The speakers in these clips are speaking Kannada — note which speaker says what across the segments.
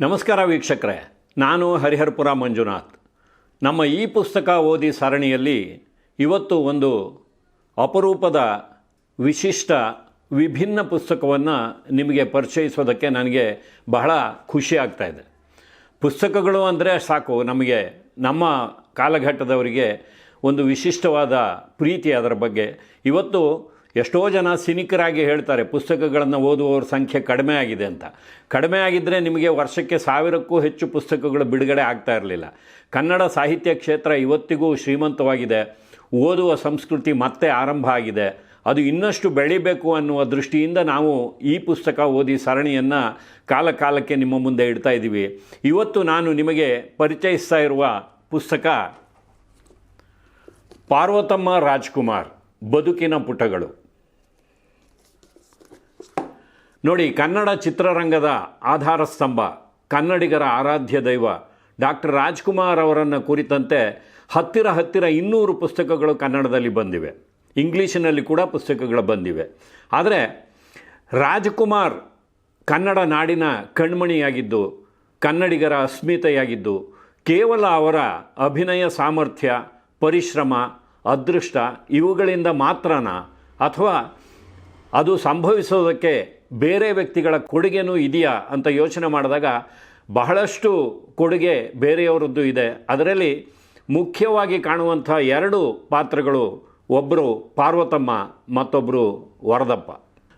Speaker 1: ನಮಸ್ಕಾರ ವೀಕ್ಷಕರೇ, ನಾನು ಹರಿಹರಪುರ ಮಂಜುನಾಥ್. ನಮ್ಮ ಈ ಪುಸ್ತಕ ಓದಿ ಸರಣಿಯಲ್ಲಿ ಇವತ್ತು ಒಂದು ಅಪರೂಪದ ವಿಶಿಷ್ಟ ವಿಭಿನ್ನ ಪುಸ್ತಕವನ್ನು ನಿಮಗೆ ಪರಿಚಯಿಸೋದಕ್ಕೆ ನನಗೆ ಬಹಳ ಖುಷಿ ಆಗ್ತಾ ಇದೆ. ಪುಸ್ತಕಗಳು ಅಂದರೆ ಸಾಕು, ನಮಗೆ ನಮ್ಮ ಕಾಲಘಟ್ಟದವರಿಗೆ ಒಂದು ವಿಶಿಷ್ಟವಾದ ಪ್ರೀತಿ ಅದರ ಬಗ್ಗೆ. ಇವತ್ತು ಎಷ್ಟೋ ಜನ ಸಿನಿಕರಾಗಿ ಹೇಳ್ತಾರೆ, ಪುಸ್ತಕಗಳನ್ನು ಓದುವವರ ಸಂಖ್ಯೆ ಕಡಿಮೆ ಆಗಿದೆ ಅಂತ. ಕಡಿಮೆ ಆಗಿದ್ದರೆ ನಿಮಗೆ ವರ್ಷಕ್ಕೆ ಸಾವಿರಕ್ಕೂ ಹೆಚ್ಚು ಪುಸ್ತಕಗಳು ಬಿಡುಗಡೆ ಆಗ್ತಾ ಇರಲಿಲ್ಲ. ಕನ್ನಡ ಸಾಹಿತ್ಯ ಕ್ಷೇತ್ರ ಇವತ್ತಿಗೂ ಶ್ರೀಮಂತವಾಗಿದೆ. ಓದುವ ಸಂಸ್ಕೃತಿ ಮತ್ತೆ ಆರಂಭ ಆಗಿದೆ. ಅದು ಇನ್ನಷ್ಟು ಬೆಳಿಬೇಕು ಅನ್ನುವ ದೃಷ್ಟಿಯಿಂದ ನಾವು ಈ ಪುಸ್ತಕ ಓದಿ ಸರಣಿಯನ್ನು ಕಾಲ ಕಾಲಕ್ಕೆ ನಿಮ್ಮ ಮುಂದೆ ಇಡ್ತಾ ಇದ್ದೀವಿ. ಇವತ್ತು ನಾನು ನಿಮಗೆ ಪರಿಚಯಿಸ್ತಾ ಇರುವ ಪುಸ್ತಕ ಪಾರ್ವತಮ್ಮ ರಾಜ್ಕುಮಾರ್, ಬದುಕಿನ ಪುಟಗಳು. ನೋಡಿ, ಕನ್ನಡ ಚಿತ್ರರಂಗದ ಆಧಾರ ಸ್ತಂಭ ಕನ್ನಡಿಗರ ಆರಾಧ್ಯ ದೈವ ಡಾಕ್ಟರ್ ರಾಜ್ಕುಮಾರ್ ಅವರನ್ನು ಕುರಿತಂತೆ ಹತ್ತಿರ ಹತ್ತಿರ ಇನ್ನೂರು ಪುಸ್ತಕಗಳು ಕನ್ನಡದಲ್ಲಿ ಬಂದಿವೆ. ಇಂಗ್ಲೀಷಿನಲ್ಲಿ ಕೂಡ ಪುಸ್ತಕಗಳು ಬಂದಿವೆ. ಆದರೆ, ರಾಜ್ಕುಮಾರ್ ಕನ್ನಡ ನಾಡಿನ ಕಣ್ಮಣಿಯಾಗಿದ್ದು, ಕನ್ನಡಿಗರ ಅಸ್ಮಿತೆಯಾಗಿದ್ದು, ಕೇವಲ ಅವರ ಅಭಿನಯ ಸಾಮರ್ಥ್ಯ, ಪರಿಶ್ರಮ, ಅದೃಷ್ಟ ಇವುಗಳಿಂದ ಮಾತ್ರನಾ? ಅಥವಾ ಅದು ಸಂಭವಿಸೋದಕ್ಕೆ ಬೇರೆ ವ್ಯಕ್ತಿಗಳ ಕೊಡುಗೆನೂ ಇದೆಯಾ ಅಂತ ಯೋಚನೆ ಮಾಡಿದಾಗ ಬಹಳಷ್ಟು ಕೊಡುಗೆ ಬೇರೆಯವರದ್ದು ಇದೆ. ಅದರಲ್ಲಿ ಮುಖ್ಯವಾಗಿ ಕಾಣುವಂಥ ಎರಡು ಪಾತ್ರಗಳು ಒಬ್ಬರು ಪಾರ್ವತಮ್ಮ ಮತ್ತೊಬ್ಬರು ವರದಪ್ಪ.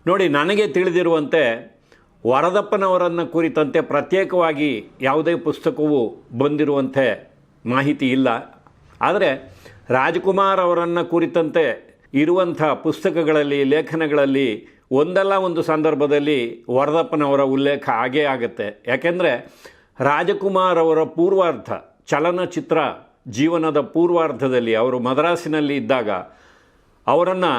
Speaker 1: ನೋಡಿ, ನನಗೆ ತಿಳಿದಿರುವಂತೆ ವರದಪ್ಪನವರನ್ನು ಕುರಿತಂತೆ ಪ್ರತ್ಯೇಕವಾಗಿ ಯಾವುದೇ ಪುಸ್ತಕವು ಬಂದಿರುವಂತೆ ಮಾಹಿತಿ ಇಲ್ಲ. ಆದರೆ ರಾಜ್ಕುಮಾರ್ ಅವರನ್ನು ಕುರಿತಂತೆ ಇರುವಂಥ ಪುಸ್ತಕಗಳಲ್ಲಿ, ಲೇಖನಗಳಲ್ಲಿ ಒಂದಲ್ಲ ಒಂದು ಸಂದರ್ಭದಲ್ಲಿ ವರದಪ್ಪನವರ ಉಲ್ಲೇಖ ಆಗೇ ಆಗುತ್ತೆ. ಯಾಕೆಂದರೆ ರಾಜಕುಮಾರ್ ಅವರ ಪೂರ್ವಾರ್ಧ ಚಲನಚಿತ್ರ ಜೀವನದ ಪೂರ್ವಾರ್ಧದಲ್ಲಿ ಅವರು ಮದ್ರಾಸಿನಲ್ಲಿ ಇದ್ದಾಗ ಅವರನ್ನು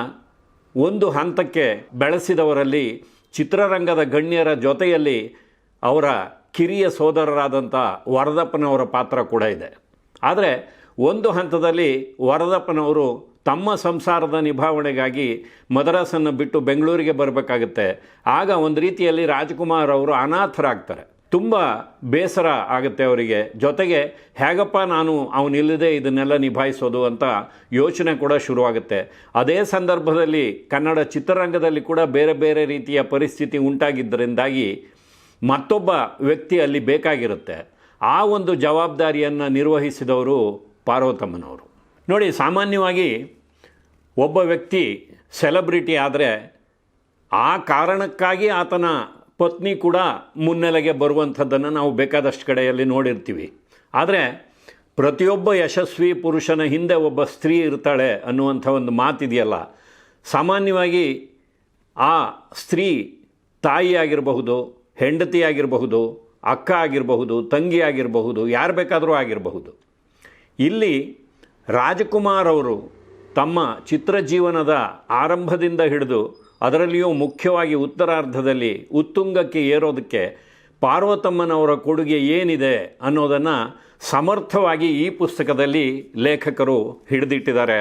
Speaker 1: ಒಂದು ಹಂತಕ್ಕೆ ಬೆಳೆಸಿದವರಲ್ಲಿ ಚಿತ್ರರಂಗದ ಗಣ್ಯರ ಜೊತೆಯಲ್ಲಿ ಅವರ ಕಿರಿಯ ಸೋದರರಾದಂಥ ವರದಪ್ಪನವರ ಪಾತ್ರ ಕೂಡ ಇದೆ. ಆದರೆ ಒಂದು ಹಂತದಲ್ಲಿ ವರದಪ್ಪನವರು ತಮ್ಮ ಸಂಸಾರದ ನಿಭಾವಣೆಗಾಗಿ ಮದ್ರಾಸನ್ನು ಬಿಟ್ಟು ಬೆಂಗಳೂರಿಗೆ ಬರಬೇಕಾಗುತ್ತೆ. ಆಗ ಒಂದು ರೀತಿಯಲ್ಲಿ ರಾಜ್ಕುಮಾರ್ ಅವರು ಅನಾಥರಾಗ್ತಾರೆ. ತುಂಬ ಬೇಸರ ಆಗುತ್ತೆ ಅವರಿಗೆ. ಜೊತೆಗೆ, ಹೇಗಪ್ಪ ನಾನು ಅವನಿಲ್ಲದೆ ಇದನ್ನೆಲ್ಲ ನಿಭಾಯಿಸೋದು ಅಂತ ಯೋಚನೆ ಕೂಡ ಶುರುವಾಗುತ್ತೆ. ಅದೇ ಸಂದರ್ಭದಲ್ಲಿ ಕನ್ನಡ ಚಿತ್ರರಂಗದಲ್ಲಿ ಕೂಡ ಬೇರೆ ಬೇರೆ ರೀತಿಯ ಪರಿಸ್ಥಿತಿ ಉಂಟಾಗಿದ್ದರಿಂದಾಗಿ ಮತ್ತೊಬ್ಬ ವ್ಯಕ್ತಿ ಅಲ್ಲಿ ಬೇಕಾಗಿರುತ್ತೆ. ಆ ಒಂದು ಜವಾಬ್ದಾರಿಯನ್ನು ನಿರ್ವಹಿಸಿದವರು ಪಾರ್ವತಮ್ಮನವರು. ನೋಡಿ, ಸಾಮಾನ್ಯವಾಗಿ ಒಬ್ಬ ವ್ಯಕ್ತಿ ಸೆಲೆಬ್ರಿಟಿ ಆದರೆ ಆ ಕಾರಣಕ್ಕಾಗಿ ಆತನ ಪತ್ನಿ ಕೂಡ ಮುನ್ನೆಲೆಗೆ ಬರುವಂಥದ್ದನ್ನು ನಾವು ಬೇಕಾದಷ್ಟು ಕಡೆಯಲ್ಲಿ ನೋಡಿರ್ತೀವಿ. ಆದರೆ ಪ್ರತಿಯೊಬ್ಬ ಯಶಸ್ವಿ ಪುರುಷನ ಹಿಂದೆ ಒಬ್ಬ ಸ್ತ್ರೀ ಇರ್ತಾಳೆ ಅನ್ನುವಂಥ ಒಂದು ಮಾತಿದೆಯಲ್ಲ. ಸಾಮಾನ್ಯವಾಗಿ ಆ ಸ್ತ್ರೀ ತಾಯಿಯಾಗಿರಬಹುದು, ಹೆಂಡತಿಯಾಗಿರಬಹುದು, ಅಕ್ಕ ಆಗಿರಬಹುದು, ತಂಗಿ ಆಗಿರಬಹುದು, ಯಾರು ಬೇಕಾದರೂ ಆಗಿರಬಹುದು. ಇಲ್ಲಿ ರಾಜಕುಮಾರ್ ಅವರು ತಮ್ಮ ಚಿತ್ರಜೀವನದ ಆರಂಭದಿಂದ ಹಿಡಿದು ಅದರಲ್ಲಿಯೂ ಮುಖ್ಯವಾಗಿ ಉತ್ತರಾರ್ಧದಲ್ಲಿ ಉತ್ತುಂಗಕ್ಕೆ ಏರೋದಕ್ಕೆ ಪಾರ್ವತಮ್ಮನವರ ಕೊಡುಗೆ ಏನಿದೆ ಅನ್ನೋದನ್ನು ಸಮರ್ಥವಾಗಿ ಈ ಪುಸ್ತಕದಲ್ಲಿ ಲೇಖಕರು ಹಿಡಿದಿಟ್ಟಿದ್ದಾರೆ.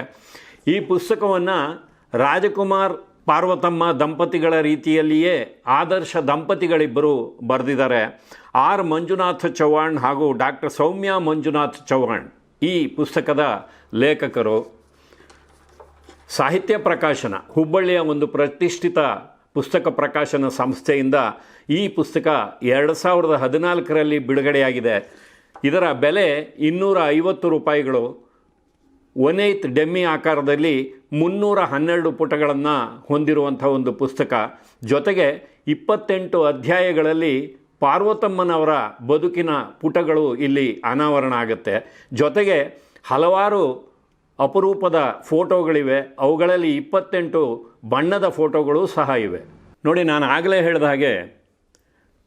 Speaker 1: ಈ ಪುಸ್ತಕವನ್ನು ರಾಜಕುಮಾರ್ ಪಾರ್ವತಮ್ಮ ದಂಪತಿಗಳ ರೀತಿಯಲ್ಲಿಯೇ ಆದರ್ಶ ದಂಪತಿಗಳಿಬ್ಬರು ಬರೆದಿದ್ದಾರೆ. ಆರ್ ಮಂಜುನಾಥ್ ಚೌಹಾಣ್ ಹಾಗೂ ಡಾಕ್ಟರ್ ಸೌಮ್ಯ ಮಂಜುನಾಥ್ ಚವ್ಹಾಣ್. ಈ ಪುಸ್ತಕದ ಲೇಖಕರು ಸಾಹಿತ್ಯ ಪ್ರಕಾಶನ, ಹುಬ್ಬಳ್ಳಿಯ ಒಂದು ಪ್ರತಿಷ್ಠಿತ ಪುಸ್ತಕ ಪ್ರಕಾಶನ ಸಂಸ್ಥೆಯಿಂದ ಈ ಪುಸ್ತಕ ಎರಡು ಸಾವಿರದ ಹದಿನಾಲ್ಕರಲ್ಲಿ ಬಿಡುಗಡೆಯಾಗಿದೆ. ಇದರ ಬೆಲೆ ಇನ್ನೂರ ಐವತ್ತು ರೂಪಾಯಿಗಳು. ಒನ್ ಏಯ್ತ್ ಡೆಮ್ಮಿ ಆಕಾರದಲ್ಲಿ ಮುನ್ನೂರ ಹನ್ನೆರಡು ಪುಟಗಳನ್ನು ಹೊಂದಿರುವಂಥ ಒಂದು ಪುಸ್ತಕ. ಜೊತೆಗೆ ಇಪ್ಪತ್ತೆಂಟು ಅಧ್ಯಾಯಗಳಲ್ಲಿ ಪಾರ್ವತಮ್ಮನವರ ಬದುಕಿನ ಪುಟಗಳು ಇಲ್ಲಿ ಅನಾವರಣ ಆಗುತ್ತೆ. ಜೊತೆಗೆ ಹಲವಾರು ಅಪರೂಪದ ಫೋಟೋಗಳಿವೆ. ಅವುಗಳಲ್ಲಿ ಇಪ್ಪತ್ತೆಂಟು ಬಣ್ಣದ ಫೋಟೋಗಳು ಸಹ ಇವೆ. ನೋಡಿ, ನಾನು ಆಗಲೇ ಹೇಳಿದ ಹಾಗೆ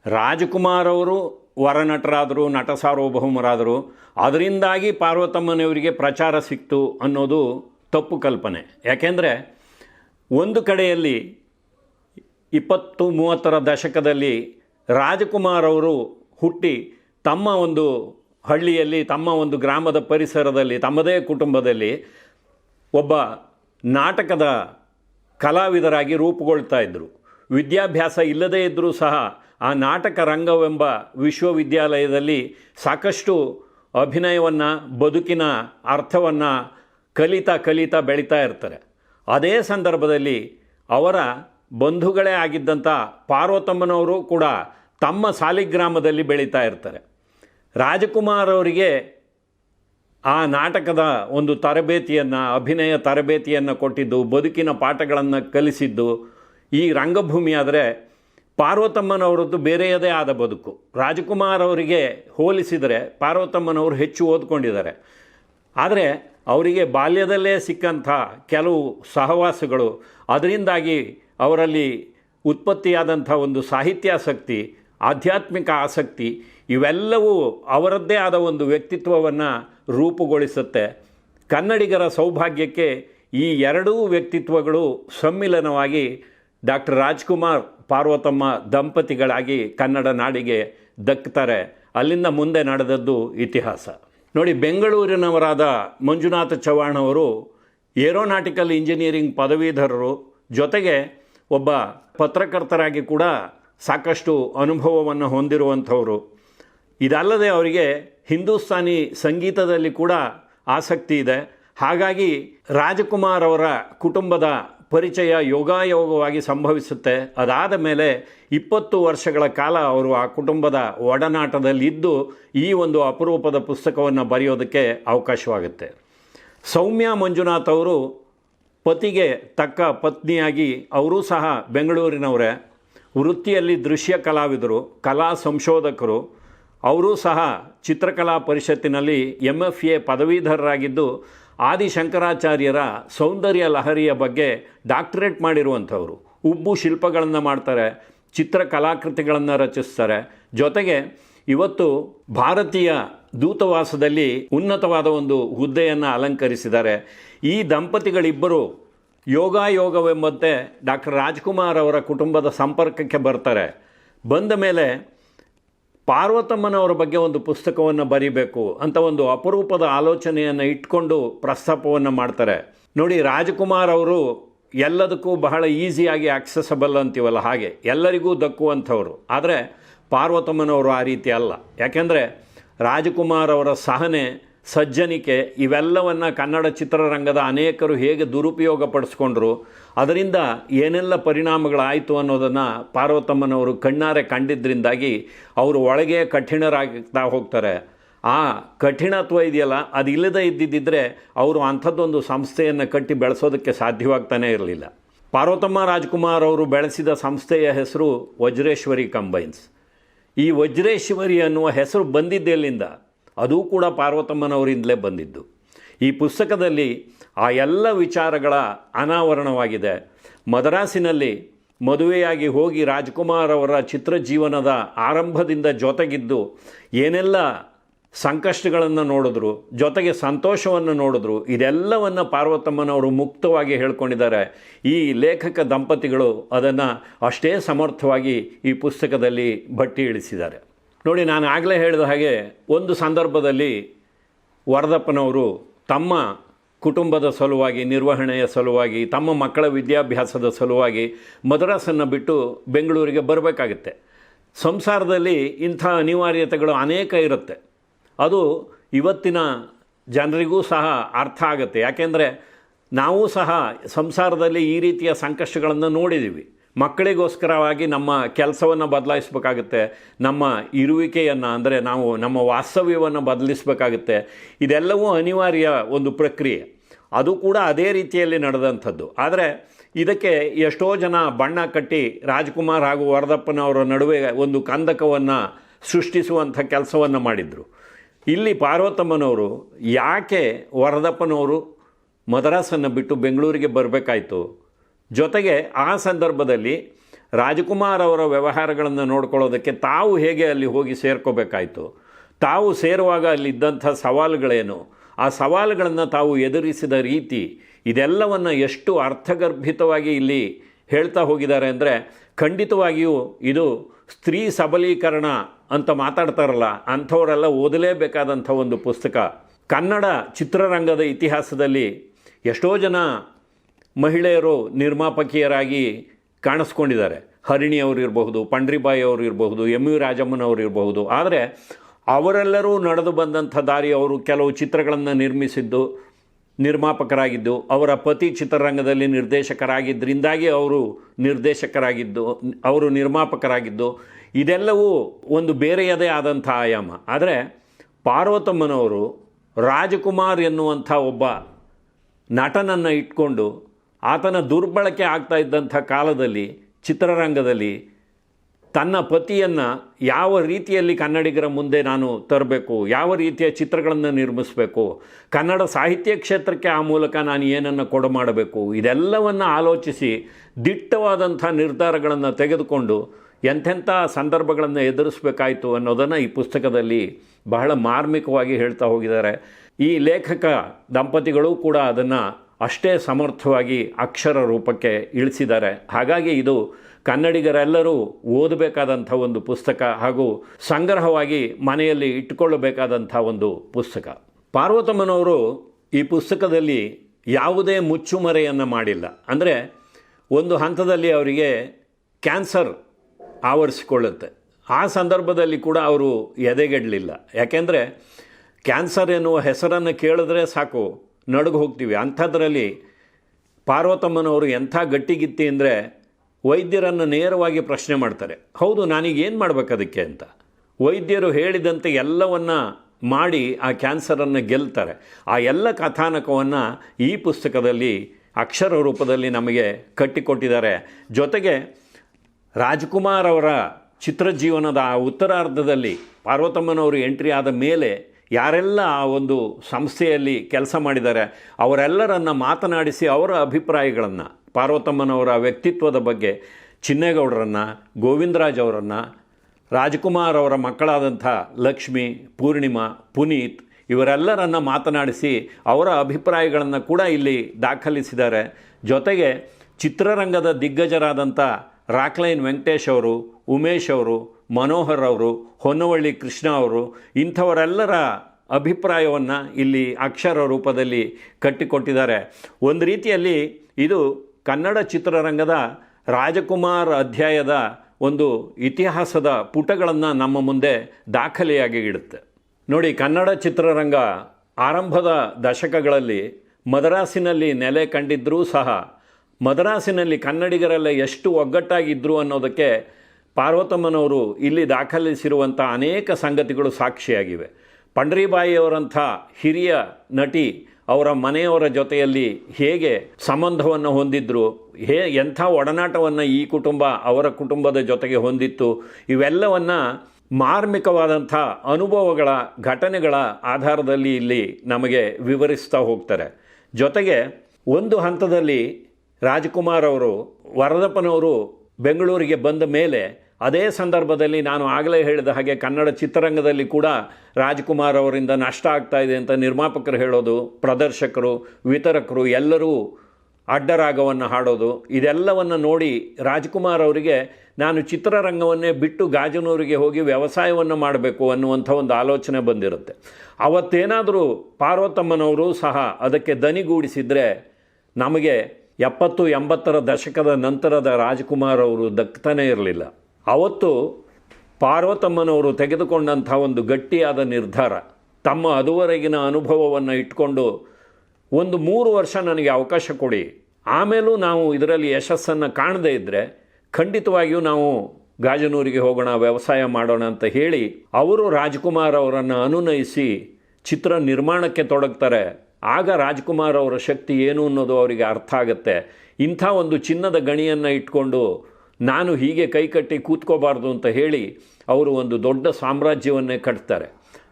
Speaker 1: ರಾಜಕುಮಾರ್ ಅವರು ವರನಟರಾದರು, ನಟ ಸಾರ್ವಭೌಮರಾದರು. ಅದರಿಂದಾಗಿ ಪಾರ್ವತಮ್ಮನವರಿಗೆ ಪ್ರಚಾರ ಸಿಕ್ತು ಅನ್ನೋದು ತಪ್ಪು ಕಲ್ಪನೆ. ಯಾಕೆಂದರೆ ಒಂದು ಕಡೆಯಲ್ಲಿ ಇಪ್ಪತ್ತು ಮೂವತ್ತರ ದಶಕದಲ್ಲಿ ರಾಜಕುಮಾರ್ ಅವರು ಹುಟ್ಟಿ ತಮ್ಮ ಒಂದು ಹಳ್ಳಿಯಲ್ಲಿ, ತಮ್ಮ ಒಂದು ಗ್ರಾಮದ ಪರಿಸರದಲ್ಲಿ, ತಮ್ಮದೇ ಕುಟುಂಬದಲ್ಲಿ ಒಬ್ಬ ನಾಟಕದ ಕಲಾವಿದರಾಗಿ ರೂಪುಗೊಳ್ತಾ ಇದ್ದರು ವಿದ್ಯಾಭ್ಯಾಸ ಇಲ್ಲದೇ ಇದ್ದರೂ ಸಹ ಆ ನಾಟಕ ರಂಗವೆಂಬ ವಿಶ್ವವಿದ್ಯಾಲಯದಲ್ಲಿ ಸಾಕಷ್ಟು ಅಭಿನಯವನ್ನು, ಬದುಕಿನ ಅರ್ಥವನ್ನು ಕಲಿತಾ ಕಲಿತಾ ಬೆಳೀತಾ ಇರ್ತಾರೆ. ಅದೇ ಸಂದರ್ಭದಲ್ಲಿ ಅವರ ಬಂಧುಗಳೇ ಆಗಿದ್ದಂಥ ಪಾರ್ವತಮ್ಮನವರು ಕೂಡ ತಮ್ಮ ಸಾಲಿಗ್ರಾಮದಲ್ಲಿ ಬೆಳೀತಾ ಇರ್ತಾರೆ. ರಾಜಕುಮಾರ್ ಅವರಿಗೆ ಆ ನಾಟಕದ ಒಂದು ತರಬೇತಿಯನ್ನು, ಅಭಿನಯ ತರಬೇತಿಯನ್ನು ಕೊಟ್ಟಿದ್ದು, ಬದುಕಿನ ಪಾಠಗಳನ್ನು ಕಲಿಸಿದ್ದು ಈ ರಂಗಭೂಮಿ ಆದರೆ ಪಾರ್ವತಮ್ಮನವರದ್ದು ಬೇರೆಯದೇ ಆದ ಬದುಕು. ರಾಜಕುಮಾರ್ ಅವರಿಗೆ ಹೋಲಿಸಿದರೆ ಪಾರ್ವತಮ್ಮನವರು ಹೆಚ್ಚು ಓದ್ಕೊಂಡಿದ್ದಾರೆ. ಆದರೆ ಅವರಿಗೆ ಬಾಲ್ಯದಲ್ಲೇ ಸಿಕ್ಕಂಥ ಕೆಲವು ಸಹವಾಸಗಳು, ಅದರಿಂದಾಗಿ ಅವರಲ್ಲಿ ಉತ್ಪತ್ತಿಯಾದಂಥ ಒಂದು ಸಾಹಿತ್ಯಾಸಕ್ತಿ, ಆಧ್ಯಾತ್ಮಿಕ ಆಸಕ್ತಿ, ಇವೆಲ್ಲವೂ ಅವರದ್ದೇ ಆದ ಒಂದು ವ್ಯಕ್ತಿತ್ವವನ್ನು ರೂಪುಗೊಳಿಸುತ್ತೆ. ಕನ್ನಡಿಗರ ಸೌಭಾಗ್ಯಕ್ಕೆ ಈ ಎರಡೂ ವ್ಯಕ್ತಿತ್ವಗಳು ಸಮ್ಮಿಲನವಾಗಿ ಡಾಕ್ಟರ್ ರಾಜ್ಕುಮಾರ್ ಪಾರ್ವತಮ್ಮ ದಂಪತಿಗಳಾಗಿ ಕನ್ನಡ ನಾಡಿಗೆ ದಕ್ತಾರೆ. ಅಲ್ಲಿಂದ ಮುಂದೆ ನಡೆದದ್ದು ಇತಿಹಾಸ. ನೋಡಿ, ಬೆಂಗಳೂರಿನವರಾದ ಮಂಜುನಾಥ ಚವ್ಹಾಣ್ ಅವರು ಏರೋನಾಟಿಕಲ್ ಇಂಜಿನಿಯರಿಂಗ್ ಪದವೀಧರರು. ಜೊತೆಗೆ ಒಬ್ಬ ಪತ್ರಕರ್ತರಾಗಿ ಕೂಡ ಸಾಕಷ್ಟು ಅನುಭವವನ್ನು ಹೊಂದಿರುವಂಥವರು. ಇದಲ್ಲದೆ ಅವರಿಗೆ ಹಿಂದೂಸ್ತಾನಿ ಸಂಗೀತದಲ್ಲಿ ಕೂಡ ಆಸಕ್ತಿ ಇದೆ. ಹಾಗಾಗಿ ರಾಜಕುಮಾರ್ ಅವರ ಕುಟುಂಬದ ಪರಿಚಯ ಯೋಗಾಯೋಗವಾಗಿ ಸಂಭವಿಸುತ್ತೆ. ಅದಾದ ಮೇಲೆ ಇಪ್ಪತ್ತು ವರ್ಷಗಳ ಕಾಲ ಅವರು ಆ ಕುಟುಂಬದ ಒಡನಾಟದಲ್ಲಿದ್ದು ಈ ಒಂದು ಅಪರೂಪದ ಪುಸ್ತಕವನ್ನು ಬರೆಯೋದಕ್ಕೆ ಅವಕಾಶವಾಗುತ್ತೆ. ಸೌಮ್ಯ ಮಂಜುನಾಥ್ ಅವರು ಪತಿಗೆ ತಕ್ಕ ಪತ್ನಿಯಾಗಿ ಅವರೂ ಸಹ ಬೆಂಗಳೂರಿನವರೇ. ವೃತ್ತಿಯಲ್ಲಿ ದೃಶ್ಯ ಕಲಾವಿದರು, ಕಲಾ ಸಂಶೋಧಕರು. ಅವರೂ ಸಹ ಚಿತ್ರಕಲಾ ಪರಿಷತ್ತಿನಲ್ಲಿ ಎಂ ಎಫ್ ಎ ಪದವೀಧರರಾಗಿದ್ದು, ಆದಿಶಂಕರಾಚಾರ್ಯರ ಸೌಂದರ್ಯ ಲಹರಿಯ ಬಗ್ಗೆ ಡಾಕ್ಟರೇಟ್ ಮಾಡಿರುವಂಥವರು. ಉಬ್ಬು ಶಿಲ್ಪಗಳನ್ನು ಮಾಡ್ತಾರೆ, ಚಿತ್ರ ಕಲಾಕೃತಿಗಳನ್ನು ರಚಿಸ್ತಾರೆ. ಜೊತೆಗೆ ಇವತ್ತು ಭಾರತೀಯ ದೂತವಾಸದಲ್ಲಿ ಉನ್ನತವಾದ ಒಂದು ಹುದ್ದೆಯನ್ನು ಅಲಂಕರಿಸಿದ್ದಾರೆ. ಈ ದಂಪತಿಗಳಿಬ್ಬರು ಯೋಗಾಯೋಗವೆಂಬಂತೆ ಡಾಕ್ಟರ್ ರಾಜ್ಕುಮಾರ್ ಅವರ ಕುಟುಂಬದ ಸಂಪರ್ಕಕ್ಕೆ ಬರ್ತಾರೆ. ಬಂದ ಮೇಲೆ ಪಾರ್ವತಮ್ಮನವರ ಬಗ್ಗೆ ಒಂದು ಪುಸ್ತಕವನ್ನು ಬರೀಬೇಕು ಅಂತ ಒಂದು ಅಪರೂಪದ ಆಲೋಚನೆಯನ್ನು ಇಟ್ಕೊಂಡು ಪ್ರಸ್ತಾಪವನ್ನು ಮಾಡ್ತಾರೆ. ನೋಡಿ, ರಾಜಕುಮಾರ್ ಅವರು ಎಲ್ಲದಕ್ಕೂ ಬಹಳ ಈಸಿಯಾಗಿ ಆಕ್ಸೆಸಬಲ್ ಅಂತೀವಲ್ಲ ಹಾಗೆ, ಎಲ್ಲರಿಗೂ ದಕ್ಕುವಂಥವ್ರು. ಆದರೆ ಪಾರ್ವತಮ್ಮನವರು ಆ ರೀತಿ ಅಲ್ಲ. ಯಾಕೆಂದರೆ ರಾಜಕುಮಾರ್ ಅವರ ಸಹನೆ ಸಜ್ಜನಿಕೆ ಇವೆಲ್ಲವನ್ನು ಕನ್ನಡ ಚಿತ್ರರಂಗದ ಅನೇಕರು ಹೇಗೆ ದುರುಪಯೋಗ ಪಡಿಸ್ಕೊಂಡ್ರು ಅದರಿಂದ ಏನೆಲ್ಲ ಪರಿಣಾಮಗಳಾಯಿತು ಅನ್ನೋದನ್ನು ಪಾರ್ವತಮ್ಮನವರು ಕಣ್ಣಾರೆ ಕಂಡಿದ್ದರಿಂದಾಗಿ ಅವರು ಒಳಗೆ ಕಠಿಣರಾಗ್ತಾ ಹೋಗ್ತಾರೆ. ಆ ಕಠಿಣತ್ವ ಇದೆಯಲ್ಲ, ಅದು ಇಲ್ಲದೇ ಇದ್ದಿದ್ದರೆ ಅವರು ಅಂಥದ್ದೊಂದು ಸಂಸ್ಥೆಯನ್ನು ಕಟ್ಟಿ ಬೆಳೆಸೋದಕ್ಕೆ ಸಾಧ್ಯವಾಗ್ತಾನೇ ಇರಲಿಲ್ಲ. ಪಾರ್ವತಮ್ಮ ರಾಜ್ಕುಮಾರ್ ಅವರು ಬೆಳೆಸಿದ ಸಂಸ್ಥೆಯ ಹೆಸರು ವಜ್ರೇಶ್ವರಿ ಕಂಬೈನ್ಸ್. ಈ ವಜ್ರೇಶ್ವರಿ ಅನ್ನುವ ಹೆಸರು ಬಂದಿದ್ದೆಲ್ಲಿಂದ ಅದು ಕೂಡ ಪಾರ್ವತಮ್ಮನವರಿಂದಲೇ ಬಂದಿದ್ದು. ಈ ಪುಸ್ತಕದಲ್ಲಿ ಆ ಎಲ್ಲ ವಿಚಾರಗಳ ಅನಾವರಣವಾಗಿದೆ. ಮದ್ರಾಸಿನಲ್ಲಿ ಮದುವೆಯಾಗಿ ಹೋಗಿ ರಾಜ್ಕುಮಾರ್ ಅವರ ಚಿತ್ರಜೀವನದ ಆರಂಭದಿಂದ ಜೊತೆಗಿದ್ದು ಏನೆಲ್ಲ ಸಂಕಷ್ಟಗಳನ್ನು ನೋಡಿದ್ರು, ಜೊತೆಗೆ ಸಂತೋಷವನ್ನು ನೋಡಿದ್ರು, ಇದೆಲ್ಲವನ್ನು ಪಾರ್ವತಮ್ಮನವರು ಮುಕ್ತವಾಗಿ ಹೇಳ್ಕೊಂಡಿದ್ದಾರೆ. ಈ ಲೇಖಕ ದಂಪತಿಗಳು ಅದನ್ನು ಅಷ್ಟೇ ಸಮರ್ಥವಾಗಿ ಈ ಪುಸ್ತಕದಲ್ಲಿ ಬಟ್ಟಿ ಇಳಿಸಿದ್ದಾರೆ. ನೋಡಿ, ನಾನು ಆಗಲೇ ಹೇಳಿದ ಹಾಗೆ ಒಂದು ಸಂದರ್ಭದಲ್ಲಿ ವರದಪ್ಪನವರು ತಮ್ಮ ಕುಟುಂಬದ ಸಲುವಾಗಿ, ನಿರ್ವಹಣೆಯ ಸಲುವಾಗಿ, ತಮ್ಮ ಮಕ್ಕಳ ವಿದ್ಯಾಭ್ಯಾಸದ ಸಲುವಾಗಿ ಮದ್ರಾಸನ್ನು ಬಿಟ್ಟು ಬೆಂಗಳೂರಿಗೆ ಬರಬೇಕಾಗುತ್ತೆ. ಸಂಸಾರದಲ್ಲಿ ಇಂಥ ಅನಿವಾರ್ಯತೆಗಳು ಅನೇಕ ಇರುತ್ತೆ. ಅದು ಇವತ್ತಿನ ಜನರಿಗೂ ಸಹ ಅರ್ಥ ಆಗುತ್ತೆ. ಯಾಕೆಂದರೆ, ನಾವು ಸಹ ಸಂಸಾರದಲ್ಲಿ ಈ ರೀತಿಯ ಸಂಕಷ್ಟಗಳನ್ನು ನೋಡಿದ್ದೀವಿ ಮಕ್ಕಳಿಗೋಸ್ಕರವಾಗಿ ನಮ್ಮ ಕೆಲಸವನ್ನು ಬದಲಾಯಿಸಬೇಕಾಗುತ್ತೆ. ನಮ್ಮ ಇರುವಿಕೆಯನ್ನು ಅಂದರೆ ನಾವು ನಮ್ಮ ವಾಸ್ತವ್ಯವನ್ನು ಬದಲಿಸಬೇಕಾಗುತ್ತೆ. ಇದೆಲ್ಲವೂ ಅನಿವಾರ್ಯ ಒಂದು ಪ್ರಕ್ರಿಯೆ. ಅದು ಕೂಡ ಅದೇ ರೀತಿಯಲ್ಲಿ ನಡೆದಂಥದ್ದು. ಆದರೆ ಇದಕ್ಕೆ ಎಷ್ಟೋ ಜನ ಬಣ್ಣ ಕಟ್ಟಿ ರಾಜ್ಕುಮಾರ್ ಹಾಗೂ ವರದಪ್ಪನವರ ನಡುವೆ ಒಂದು ಕಂದಕವನ್ನು ಸೃಷ್ಟಿಸುವಂಥ ಕೆಲಸವನ್ನು ಮಾಡಿದರು. ಇಲ್ಲಿ ಪಾರ್ವತಮ್ಮನವರು ಯಾಕೆ ವರದಪ್ಪನವರು ಮದ್ರಾಸನ್ನು ಬಿಟ್ಟು ಬೆಂಗಳೂರಿಗೆ ಬರಬೇಕಾಯಿತು? ಜೊತೆಗೆ ಆ ಸಂದರ್ಭದಲ್ಲಿ ರಾಜಕುಮಾರ್ ಅವರ ವ್ಯವಹಾರಗಳನ್ನು ನೋಡ್ಕೊಳ್ಳೋದಕ್ಕೆ ತಾವು ಹೇಗೆ ಅಲ್ಲಿ ಹೋಗಿ ಸೇರ್ಕೋಬೇಕಾಯಿತು? ತಾವು ಸೇರುವಾಗ ಅಲ್ಲಿದ್ದಂಥ ಸವಾಲುಗಳೇನು? ಆ ಸವಾಲುಗಳನ್ನು ತಾವು ಎದುರಿಸಿದ ರೀತಿ ಇದೆಲ್ಲವನ್ನು ಎಷ್ಟು ಅರ್ಥಗರ್ಭಿತವಾಗಿ ಇಲ್ಲಿ ಹೇಳ್ತಾ ಹೋಗಿದ್ದಾರೆ ಅಂದರೆ ಖಂಡಿತವಾಗಿಯೂ ಇದು ಸ್ತ್ರೀ ಸಬಲೀಕರಣ ಅಂತ ಮಾತಾಡ್ತಾರಲ್ಲ, ಅಂಥವರೆಲ್ಲ ಓದಲೇಬೇಕಾದಂಥ ಒಂದು ಪುಸ್ತಕ. ಕನ್ನಡ ಚಿತ್ರರಂಗದ ಇತಿಹಾಸದಲ್ಲಿ ಎಷ್ಟೋ ಜನ ಮಹಿಳೆಯರು ನಿರ್ಮಾಪಕಿಯರಾಗಿ ಕಾಣಿಸ್ಕೊಂಡಿದ್ದಾರೆ. ಹರಿಣಿಯವರು ಇರಬಹುದು, ಪಂಡ್ರಿಬಾಯಿ ಅವರು ಇರಬಹುದು ಎಂ ಯು ರಾಜಮ್ಮನವರು ಇರಬಹುದು. ಆದರೆ ಅವರೆಲ್ಲರೂ ನಡೆದು ಬಂದಂಥ ದಾರಿ ಅವರು ಕೆಲವು ಚಿತ್ರಗಳನ್ನು ನಿರ್ಮಿಸಿದ್ದು, ನಿರ್ಮಾಪಕರಾಗಿದ್ದು, ಅವರ ಪತಿ ಚಿತ್ರರಂಗದಲ್ಲಿ ನಿರ್ದೇಶಕರಾಗಿದ್ದರಿಂದಾಗಿ ಅವರು ನಿರ್ದೇಶಕರಾಗಿದ್ದು, ಅವರು ನಿರ್ಮಾಪಕರಾಗಿದ್ದು, ಇದೆಲ್ಲವೂ ಒಂದು ಬೇರೆಯದೇ ಆದಂಥ ಆಯಾಮ. ಆದರೆ ಪಾರ್ವತಮ್ಮನವರು ರಾಜಕುಮಾರ್ ಎನ್ನುವಂಥ ಒಬ್ಬ ನಟನನ್ನು ಇಟ್ಕೊಂಡು ಆತನ ದುರ್ಬಳಕೆ ಆಗ್ತಾ ಇದ್ದಂಥ ಕಾಲದಲ್ಲಿ, ಚಿತ್ರರಂಗದಲ್ಲಿ ತನ್ನ ಪತಿಯನ್ನು ಯಾವ ರೀತಿಯಲ್ಲಿ ಕನ್ನಡಿಗರ ಮುಂದೆ ನಾನು ತರಬೇಕು, ಯಾವ ರೀತಿಯ ಚಿತ್ರಗಳನ್ನು ನಿರ್ಮಿಸಬೇಕು, ಕನ್ನಡ ಸಾಹಿತ್ಯ ಕ್ಷೇತ್ರಕ್ಕೆ ಆ ಮೂಲಕ ನಾನು ಏನನ್ನು ಕೊಡು ಮಾಡಬೇಕು, ಇದೆಲ್ಲವನ್ನು ಆಲೋಚಿಸಿ ದಿಟ್ಟವಾದಂಥ ನಿರ್ಧಾರಗಳನ್ನು ತೆಗೆದುಕೊಂಡು ಎಂಥೆಂಥ ಸಂದರ್ಭಗಳನ್ನು ಎದುರಿಸಬೇಕಾಯಿತು ಅನ್ನೋದನ್ನು ಈ ಪುಸ್ತಕದಲ್ಲಿ ಬಹಳ ಮಾರ್ಮಿಕವಾಗಿ ಹೇಳ್ತಾ ಹೋಗಿದ್ದಾರೆ. ಈ ಲೇಖಕ ದಂಪತಿಗಳು ಕೂಡ ಅದನ್ನು ಅಷ್ಟೇ ಸಮರ್ಥವಾಗಿ ಅಕ್ಷರ ರೂಪಕ್ಕೆ ಇಳಿಸಿದ್ದಾರೆ. ಹಾಗಾಗಿ ಇದು ಕನ್ನಡಿಗರೆಲ್ಲರೂ ಓದಬೇಕಾದಂಥ ಒಂದು ಪುಸ್ತಕ ಹಾಗೂ ಸಂಗ್ರಹವಾಗಿ ಮನೆಯಲ್ಲಿ ಇಟ್ಟುಕೊಳ್ಳಬೇಕಾದಂಥ ಒಂದು ಪುಸ್ತಕ. ಪಾರ್ವತಮ್ಮನವರು ಈ ಪುಸ್ತಕದಲ್ಲಿ ಯಾವುದೇ ಮುಚ್ಚುಮರೆಯನ್ನು ಮಾಡಿಲ್ಲ. ಅಂದರೆ ಒಂದು ಹಂತದಲ್ಲಿ ಅವರಿಗೆ ಕ್ಯಾನ್ಸರ್ ಆವರಿಸಿಕೊಳ್ಳುತ್ತೆ. ಆ ಸಂದರ್ಭದಲ್ಲಿ ಕೂಡ ಅವರು ಎದೆಗೆಡಲಿಲ್ಲ. ಯಾಕೆಂದರೆ ಕ್ಯಾನ್ಸರ್ ಎನ್ನುವ ಹೆಸರನ್ನು ಕೇಳಿದ್ರೆ ಸಾಕು. ನಡುಗು ಹೋಗ್ತೀವಿ. ಅಂಥದ್ರಲ್ಲಿ ಪಾರ್ವತಮ್ಮನವರು ಎಂಥ ಗಟ್ಟಿಗಿತ್ತಿ ಅಂದರೆ ವೈದ್ಯರನ್ನು ನೇರವಾಗಿ ಪ್ರಶ್ನೆ ಮಾಡ್ತಾರೆ. ಹೌದು, ನಾನೀಗೇನು ಮಾಡಬೇಕು ಅದಕ್ಕೆ ಅಂತ. ವೈದ್ಯರು ಹೇಳಿದಂತೆ ಎಲ್ಲವನ್ನು ಮಾಡಿ ಆ ಕ್ಯಾನ್ಸರನ್ನು ಗೆಲ್ತಾರೆ. ಆ ಎಲ್ಲ ಕಥಾನಕವನ್ನು ಈ ಪುಸ್ತಕದಲ್ಲಿ ಅಕ್ಷರ ರೂಪದಲ್ಲಿ ನಮಗೆ ಕಟ್ಟಿಕೊಟ್ಟಿದ್ದಾರೆ. ಜೊತೆಗೆ ರಾಜ್ಕುಮಾರ್ ಅವರ ಚಿತ್ರಜೀವನದ ಆ ಉತ್ತರಾರ್ಧದಲ್ಲಿ ಪಾರ್ವತಮ್ಮನವರು ಎಂಟ್ರಿ ಆದ ಮೇಲೆ ಯಾರೆಲ್ಲ ಆ ಒಂದು ಸಂಸ್ಥೆಯಲ್ಲಿ ಕೆಲಸ ಮಾಡಿದ್ದಾರೆ, ಅವರೆಲ್ಲರನ್ನು ಮಾತನಾಡಿಸಿ ಅವರ ಅಭಿಪ್ರಾಯಗಳನ್ನು, ಪಾರ್ವತಮ್ಮನವರ ವ್ಯಕ್ತಿತ್ವದ ಬಗ್ಗೆ, ಚಿನ್ನೇಗೌಡರನ್ನು, ಗೋವಿಂದರಾಜ್ ಅವರನ್ನು, ರಾಜ್ಕುಮಾರ್ ಅವರ ಮಕ್ಕಳಾದಂಥ ಲಕ್ಷ್ಮಿ, ಪೂರ್ಣಿಮಾ, ಪುನೀತ್, ಇವರೆಲ್ಲರನ್ನು ಮಾತನಾಡಿಸಿ ಅವರ ಅಭಿಪ್ರಾಯಗಳನ್ನು ಕೂಡ ಇಲ್ಲಿ ದಾಖಲಿಸಿದ್ದಾರೆ. ಜೊತೆಗೆ ಚಿತ್ರರಂಗದ ದಿಗ್ಗಜರಾದಂಥ ರಾಕ್ಲೈನ್ ವೆಂಕಟೇಶ್ ಅವರು, ಉಮೇಶ್ ಅವರು ಮನೋಹರ್ ಅವರು, ಹೊನ್ನವಳ್ಳಿ ಕೃಷ್ಣ ಅವರು, ಇಂಥವರೆಲ್ಲರ ಅಭಿಪ್ರಾಯವನ್ನು ಇಲ್ಲಿ ಅಕ್ಷರ ರೂಪದಲ್ಲಿ ಕಟ್ಟಿಕೊಟ್ಟಿದ್ದಾರೆ. ಒಂದು ರೀತಿಯಲ್ಲಿ ಇದು ಕನ್ನಡ ಚಿತ್ರರಂಗದ ರಾಜಕುಮಾರ್ ಅಧ್ಯಾಯದ ಒಂದು ಇತಿಹಾಸದ ಪುಟಗಳನ್ನು ನಮ್ಮ ಮುಂದೆ ದಾಖಲೆಯಾಗಿ ಇಡುತ್ತೆ. ನೋಡಿ, ಕನ್ನಡ ಚಿತ್ರರಂಗ ಆರಂಭದ ದಶಕಗಳಲ್ಲಿ ಮದ್ರಾಸಿನಲ್ಲಿ ನೆಲೆ ಕಂಡಿದ್ದರೂ ಸಹ, ಮದ್ರಾಸಿನಲ್ಲಿ ಕನ್ನಡಿಗರೆಲ್ಲ ಎಷ್ಟು ಒಗ್ಗಟ್ಟಾಗಿದ್ದರು ಅನ್ನೋದಕ್ಕೆ ಪಾರ್ವತಮ್ಮನವರು ಇಲ್ಲಿ ದಾಖಲಿಸಿರುವಂಥ ಅನೇಕ ಸಂಗತಿಗಳು ಸಾಕ್ಷಿಯಾಗಿವೆ. ಪಂಡ್ರಿಬಾಯಿಯವರಂಥ ಹಿರಿಯ ನಟಿ ಅವರ ಮನೆಯವರ ಜೊತೆಯಲ್ಲಿ ಹೇಗೆ ಸಂಬಂಧವನ್ನು ಹೊಂದಿದ್ರು, ಹೇ, ಎಂಥ ಒಡನಾಟವನ್ನು ಈ ಕುಟುಂಬ, ಅವರ ಕುಟುಂಬದ ಜೊತೆಗೆ ಹೊಂದಿತ್ತು, ಇವೆಲ್ಲವನ್ನು ಮಾರ್ಮಿಕವಾದಂಥ ಅನುಭವಗಳ, ಘಟನೆಗಳ ಆಧಾರದಲ್ಲಿ ಇಲ್ಲಿ ನಮಗೆ ವಿವರಿಸ್ತಾ ಹೋಗ್ತಾರೆ. ಜೊತೆಗೆ ಒಂದು ಹಂತದಲ್ಲಿ ರಾಜ್ಕುಮಾರ್ ಅವರು ವರದಪ್ಪನವರು ಬೆಂಗಳೂರಿಗೆ ಬಂದ ಮೇಲೆ ಅದೇ ಸಂದರ್ಭದಲ್ಲಿ ನಾನು ಆಗಲೇ ಹೇಳಿದ ಹಾಗೆ ಕನ್ನಡ ಚಿತ್ರರಂಗದಲ್ಲಿ ಕೂಡ ರಾಜ್ಕುಮಾರ್ ಅವರಿಂದ ನಷ್ಟ ಆಗ್ತಾ ಇದೆ ಅಂತ ನಿರ್ಮಾಪಕರು ಹೇಳೋದು, ಪ್ರದರ್ಶಕರು, ವಿತರಕರು, ಎಲ್ಲರೂ ಅಡ್ಡರಾಗವನ್ನು ಹಾಡೋದು, ಇದೆಲ್ಲವನ್ನು ನೋಡಿ ರಾಜ್ಕುಮಾರ್ ಅವರಿಗೆ ನಾನು ಚಿತ್ರರಂಗವನ್ನೇ ಬಿಟ್ಟು ಗಾಜನೂರಿಗೆ ಹೋಗಿ ವ್ಯವಸಾಯವನ್ನು ಮಾಡಬೇಕು ಅನ್ನುವಂಥ ಒಂದು ಆಲೋಚನೆ ಬಂದಿರುತ್ತೆ. ಅವತ್ತೇನಾದರೂ ಪಾರ್ವತಮ್ಮನವರು ಸಹ ಅದಕ್ಕೆ ದನಿಗೂಡಿಸಿದರೆ ನಮಗೆ ಎಪ್ಪತ್ತು ಎಂಬತ್ತರ ದಶಕದ ನಂತರದ ರಾಜ್ಕುಮಾರ್ ಅವರು ದಕ್ತಾನೇ ಇರಲಿಲ್ಲ. ಅವತ್ತು ಪಾರ್ವತಮ್ಮನವರು ತೆಗೆದುಕೊಂಡಂಥ ಒಂದು ಗಟ್ಟಿಯಾದ ನಿರ್ಧಾರ, ತಮ್ಮ ಅದುವರೆಗಿನ ಅನುಭವವನ್ನು ಇಟ್ಕೊಂಡು ಒಂದು ಮೂರು ವರ್ಷ ನನಗೆ ಅವಕಾಶ ಕೊಡಿ. ಆಮೇಲೂ ನಾವು ಇದರಲ್ಲಿ ಯಶಸ್ಸನ್ನು ಕಾಣದೇ ಇದ್ದರೆ ಖಂಡಿತವಾಗಿಯೂ ನಾವು ಗಾಜನೂರಿಗೆ ಹೋಗೋಣ, ವ್ಯವಸಾಯ ಮಾಡೋಣ ಅಂತ ಹೇಳಿ ಅವರು ರಾಜ್ಕುಮಾರ್ ಅವರನ್ನು ಅನುನಯಿಸಿ ಚಿತ್ರ ನಿರ್ಮಾಣಕ್ಕೆ ತೊಡಗ್ತಾರೆ. ಆಗ ರಾಜ್ಕುಮಾರ್ ಅವರ ಶಕ್ತಿ ಏನು ಅನ್ನೋದು ಅವರಿಗೆ ಅರ್ಥ ಆಗುತ್ತೆ. ಇಂಥ ಒಂದು ಚಿನ್ನದ ಗಣಿಯನ್ನು ಇಟ್ಕೊಂಡು ನಾನು ಹೀಗೆ ಕೈಕಟ್ಟಿ ಕೂತ್ಕೋಬಾರ್ದು ಅಂತ ಹೇಳಿ ಅವರು ಒಂದು ದೊಡ್ಡ ಸಾಮ್ರಾಜ್ಯವನ್ನೇ ಕಟ್ತಾರೆ.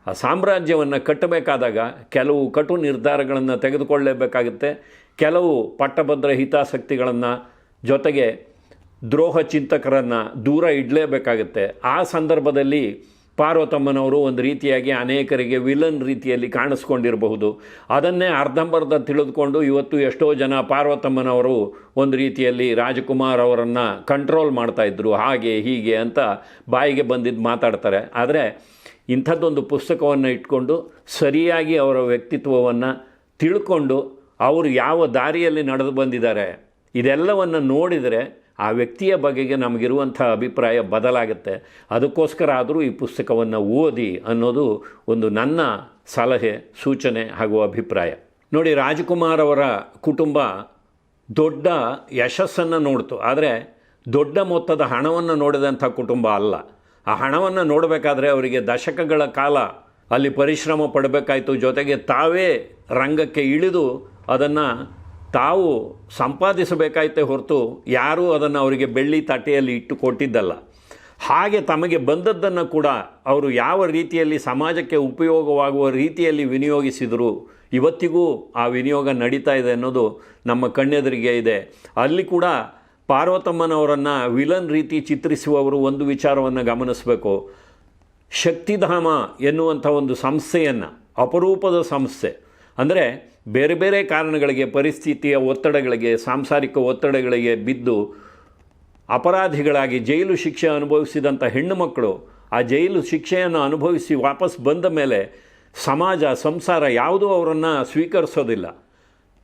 Speaker 1: ಆ ಸಾಮ್ರಾಜ್ಯವನ್ನು ಕಟ್ಟಬೇಕಾದಾಗ ಕೆಲವು ಕಟು ನಿರ್ಧಾರಗಳನ್ನು ತೆಗೆದುಕೊಳ್ಳಲೇಬೇಕಾಗುತ್ತೆ ಕೆಲವು ಪಟ್ಟಭದ್ರ ಹಿತಾಸಕ್ತಿಗಳನ್ನು ಜೊತೆಗೆ ದ್ರೋಹ ಚಿಂತಕರನ್ನು ದೂರ ಇಡಲೇಬೇಕಾಗುತ್ತೆ. ಆ ಸಂದರ್ಭದಲ್ಲಿ ಪಾರ್ವತಮ್ಮನವರು ಒಂದು ರೀತಿಯಾಗಿ ಅನೇಕರಿಗೆ ವಿಲನ್ ರೀತಿಯಲ್ಲಿ ಕಾಣಿಸ್ಕೊಂಡಿರಬಹುದು. ಅದನ್ನೇ ಅರ್ಧಂಬರ್ಧ ತಿಳಿದುಕೊಂಡು ಇವತ್ತು ಎಷ್ಟೋ ಜನ ಪಾರ್ವತಮ್ಮನವರು ಒಂದು ರೀತಿಯಲ್ಲಿ ರಾಜಕುಮಾರ್ ಅವರನ್ನು ಕಂಟ್ರೋಲ್ ಮಾಡ್ತಾಯಿದ್ರು ಹಾಗೆ ಹೀಗೆ ಅಂತ ಬಾಯಿಗೆ ಬಂದಿದ್ದು ಮಾತಾಡ್ತಾರೆ. ಆದರೆ ಇಂಥದ್ದೊಂದು ಪುಸ್ತಕವನ್ನು ಇಟ್ಕೊಂಡು ಸರಿಯಾಗಿ ಅವರ ವ್ಯಕ್ತಿತ್ವವನ್ನು ತಿಳ್ಕೊಂಡು ಅವರು ಯಾವ ದಾರಿಯಲ್ಲಿ ನಡೆದು ಬಂದಿದ್ದಾರೆ, ಇದೆಲ್ಲವನ್ನು ನೋಡಿದರೆ ಆ ವ್ಯಕ್ತಿಯ ಬಗೆಗೆ ನಮಗಿರುವಂಥ ಅಭಿಪ್ರಾಯ ಬದಲಾಗುತ್ತೆ. ಅದಕ್ಕೋಸ್ಕರ ಆದರೂ ಈ ಪುಸ್ತಕವನ್ನು ಓದಿ ಅನ್ನೋದು ಒಂದು ನನ್ನ ಸಲಹೆ, ಸೂಚನೆ ಹಾಗೂ ಅಭಿಪ್ರಾಯ. ನೋಡಿ, ರಾಜಕುಮಾರ್ ಅವರ ಕುಟುಂಬ ದೊಡ್ಡ ಯಶಸ್ಸನ್ನು ನೋಡ್ತು. ಆದರೆ ದೊಡ್ಡ ಮೊತ್ತದ ಹಣವನ್ನು ನೋಡಿದಂಥ ಕುಟುಂಬ ಅಲ್ಲ. ಆ ಹಣವನ್ನು ನೋಡಬೇಕಾದ್ರೆ ಅವರಿಗೆ ದಶಕಗಳ ಕಾಲ ಅಲ್ಲಿ ಪರಿಶ್ರಮ ಪಡಬೇಕಾಯಿತು. ಜೊತೆಗೆ ತಾವೇ ರಂಗಕ್ಕೆ ಇಳಿದು ಅದನ್ನು ತಾವು ಸಂಪಾದಿಸಬೇಕಾಯ್ತೆ ಹೊರತು ಯಾರೂ ಅದನ್ನು ಅವರಿಗೆ ಬೆಳ್ಳಿ ತಟ್ಟೆಯಲ್ಲಿ ಇಟ್ಟು ಕೊಟ್ಟಿದ್ದಲ್ಲ. ಹಾಗೆ ತಮಗೆ ಬಂದದ್ದನ್ನು ಕೂಡ ಅವರು ಯಾವ ರೀತಿಯಲ್ಲಿ ಸಮಾಜಕ್ಕೆ ಉಪಯೋಗವಾಗುವ ರೀತಿಯಲ್ಲಿ ವಿನಿಯೋಗಿಸಿದರು, ಇವತ್ತಿಗೂ ಆ ವಿನಿಯೋಗ ನಡೀತಾ ಇದೆ ಅನ್ನೋದು ನಮ್ಮ ಕಣ್ಣೆದುರಿಗೆ ಇದೆ. ಅಲ್ಲಿ ಕೂಡ ಪಾರ್ವತಮ್ಮನವರನ್ನು ವಿಲನ್ ರೀತಿ ಚಿತ್ರಿಸುವವರು ಒಂದು ವಿಚಾರವನ್ನು ಗಮನಿಸಬೇಕು. ಶಕ್ತಿಧಾಮ ಎನ್ನುವಂಥ ಒಂದು ಸಂಸ್ಥೆಯನ್ನು, ಅಪರೂಪದ ಸಂಸ್ಥೆ. ಅಂದರೆ ಬೇರೆ ಬೇರೆ ಕಾರಣಗಳಿಗೆ, ಪರಿಸ್ಥಿತಿಯ ಒತ್ತಡಗಳಿಗೆ, ಸಾಂಸಾರಿಕ ಒತ್ತಡಗಳಿಗೆ ಬಿದ್ದು ಅಪರಾಧಿಗಳಾಗಿ ಜೈಲು ಶಿಕ್ಷೆ ಅನುಭವಿಸಿದಂಥ ಹೆಣ್ಣು ಮಕ್ಕಳು, ಆ ಜೈಲು ಶಿಕ್ಷೆಯನ್ನು ಅನುಭವಿಸಿ ವಾಪಸ್ ಬಂದ ಮೇಲೆ ಸಮಾಜ, ಸಂಸಾರ ಯಾವುದೂ ಅವರನ್ನು ಸ್ವೀಕರಿಸೋದಿಲ್ಲ.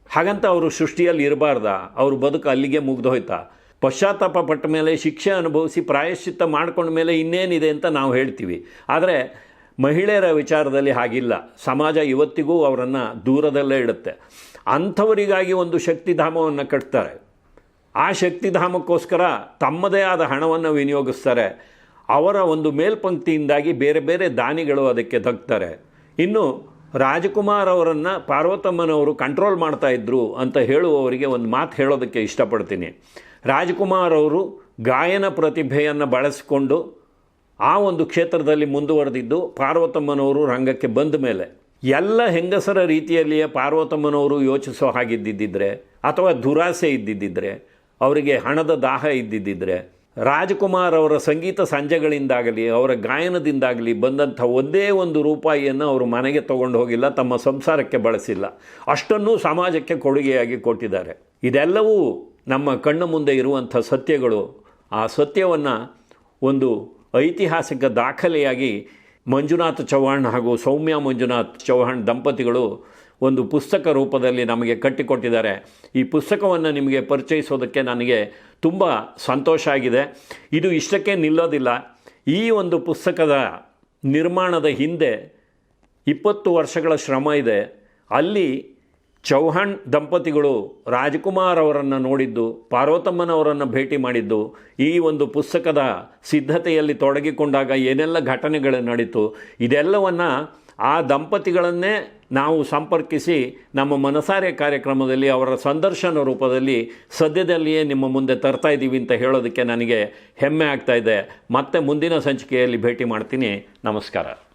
Speaker 1: ಹಾಗಂತ ಅವರು ಸೃಷ್ಟಿಯಲ್ಲಿ ಇರಬಾರ್ದ. ಅವ್ರ ಬದುಕು ಅಲ್ಲಿಗೆ ಮುಗ್ದೋಯ್ತಾ. ಪಶ್ಚಾತ್ತಾಪ ಪಟ್ಟ ಮೇಲೆ ಶಿಕ್ಷೆ ಅನುಭವಿಸಿ ಪ್ರಾಯಶ್ಚಿತ್ತ ಮಾಡ್ಕೊಂಡ ಮೇಲೆ ಇನ್ನೇನಿದೆ ಅಂತ ನಾವು ಹೇಳ್ತೀವಿ. ಆದರೆ ಮಹಿಳೆಯರ ವಿಚಾರದಲ್ಲಿ ಹಾಗಿಲ್ಲ. ಸಮಾಜ ಇವತ್ತಿಗೂ ಅವರನ್ನು ದೂರದಲ್ಲೇ ಇಡುತ್ತೆ. ಅಂಥವರಿಗಾಗಿ ಒಂದು ಶಕ್ತಿಧಾಮವನ್ನು ಕಟ್ತಾರೆ. ಆ ಶಕ್ತಿಧಾಮಕ್ಕೋಸ್ಕರ ತಮ್ಮದೇ ಆದ ಹಣವನ್ನು ವಿನಿಯೋಗಿಸ್ತಾರೆ. ಅವರ ಒಂದು ಮೇಲ್ಪಂಕ್ತಿಯಿಂದಾಗಿ ಬೇರೆ ಬೇರೆ ದಾನಿಗಳು ಅದಕ್ಕೆ ದಕ್ತಾರೆ ಇನ್ನು ರಾಜಕುಮಾರ್ ಅವರನ್ನು ಪಾರ್ವತಮ್ಮನವರು ಕಂಟ್ರೋಲ್ ಮಾಡ್ತಾ ಇದ್ದರು ಅಂತ ಹೇಳುವವರಿಗೆ ಒಂದು ಮಾತು ಹೇಳೋದಕ್ಕೆ ಇಷ್ಟಪಡ್ತೀನಿ. ರಾಜಕುಮಾರ್ ಅವರು ಗಾಯನ ಪ್ರತಿಭೆಯನ್ನು ಬಳಸಿಕೊಂಡು ಆ ಒಂದು ಕ್ಷೇತ್ರದಲ್ಲಿ ಮುಂದುವರೆದಿದ್ದು ಪಾರ್ವತಮ್ಮನವರು ರಂಗಕ್ಕೆ ಬಂದ ಮೇಲೆ ಎಲ್ಲ ಹೆಂಗಸರ ರೀತಿಯಲ್ಲಿಯೇ ಪಾರ್ವತಮ್ಮನವರು ಯೋಚಿಸೋ ಹಾಗಿದ್ದಿದ್ದರೆ ಅಥವಾ ದುರಾಸೆ ಇದ್ದಿದ್ದರೆ ಅವರಿಗೆ ಹಣದ ದಾಹ ಇದ್ದಿದ್ದರೆ ರಾಜ್ಕುಮಾರ್ ಅವರ ಸಂಗೀತ ಸಂಜೆಗಳಿಂದಾಗಲಿ, ಅವರ ಗಾಯನದಿಂದಾಗಲಿ ಬಂದಂಥ ಒಂದೇ ಒಂದು ರೂಪಾಯಿಯನ್ನು ಅವರು ಮನೆಗೆ ತಗೊಂಡು ಹೋಗಿಲ್ಲ, ತಮ್ಮ ಸಂಸಾರಕ್ಕೆ ಬಳಸಿಲ್ಲ. ಅಷ್ಟನ್ನೂ ಸಮಾಜಕ್ಕೆ ಕೊಡುಗೆಯಾಗಿ ಕೊಟ್ಟಿದ್ದಾರೆ. ಇದೆಲ್ಲವೂ ನಮ್ಮ ಕಣ್ಣು ಮುಂದೆ ಇರುವಂಥ ಸತ್ಯಗಳು. ಆ ಸತ್ಯವನ್ನು ಒಂದು ಐತಿಹಾಸಿಕ ದಾಖಲೆಯಾಗಿ ಮಂಜುನಾಥ್ ಚೌಹಾಣ್ ಹಾಗೂ ಸೌಮ್ಯ ಮಂಜುನಾಥ್ ಚೌಹಾಣ್ ದಂಪತಿಗಳು ಒಂದು ಪುಸ್ತಕ ರೂಪದಲ್ಲಿ ನಮಗೆ ಕಟ್ಟಿಕೊಟ್ಟಿದ್ದಾರೆ. ಈ ಪುಸ್ತಕವನ್ನು ನಿಮಗೆ ಪರಿಚಯಿಸೋದಕ್ಕೆ ನನಗೆ ತುಂಬ ಸಂತೋಷ ಆಗಿದೆ. ಇದು ಇಷ್ಟಕ್ಕೆ ನಿಲ್ಲೋದಿಲ್ಲ. ಈ ಒಂದು ಪುಸ್ತಕದ ನಿರ್ಮಾಣದ ಹಿಂದೆ ಇಪ್ಪತ್ತು ವರ್ಷಗಳ ಶ್ರಮ ಇದೆ. ಅಲ್ಲಿ ಚೌಹಾಣ್ ದಂಪತಿಗಳು ರಾಜ್ಕುಮಾರ್ ಅವರನ್ನು ನೋಡಿದ್ದು, ಪಾರ್ವತಮ್ಮನವರನ್ನು ಭೇಟಿ ಮಾಡಿದ್ದು, ಈ ಒಂದು ಪುಸ್ತಕದ ಸಿದ್ಧತೆಯಲ್ಲಿ ತೊಡಗಿಕೊಂಡಾಗ ಏನೆಲ್ಲ ಘಟನೆಗಳು ನಡೀತು, ಇದೆಲ್ಲವನ್ನು ಆ ದಂಪತಿಗಳನ್ನೇ ನಾವು ಸಂಪರ್ಕಿಸಿ ನಮ್ಮ ಮನಸಾರೆ ಕಾರ್ಯಕ್ರಮದಲ್ಲಿ, ಅವರ ಸಂದರ್ಶನ ರೂಪದಲ್ಲಿ ಸದ್ಯದಲ್ಲಿಯೇ ನಿಮ್ಮ ಮುಂದೆ ತರ್ತಾ ಇದ್ದೀವಿ ಅಂತ ಹೇಳೋದಕ್ಕೆ ನನಗೆ ಹೆಮ್ಮೆ ಆಗ್ತಾ ಇದೆ. ಮತ್ತೆ ಮುಂದಿನ ಸಂಚಿಕೆಯಲ್ಲಿ ಭೇಟಿ ಮಾಡ್ತೀನಿ. ನಮಸ್ಕಾರ.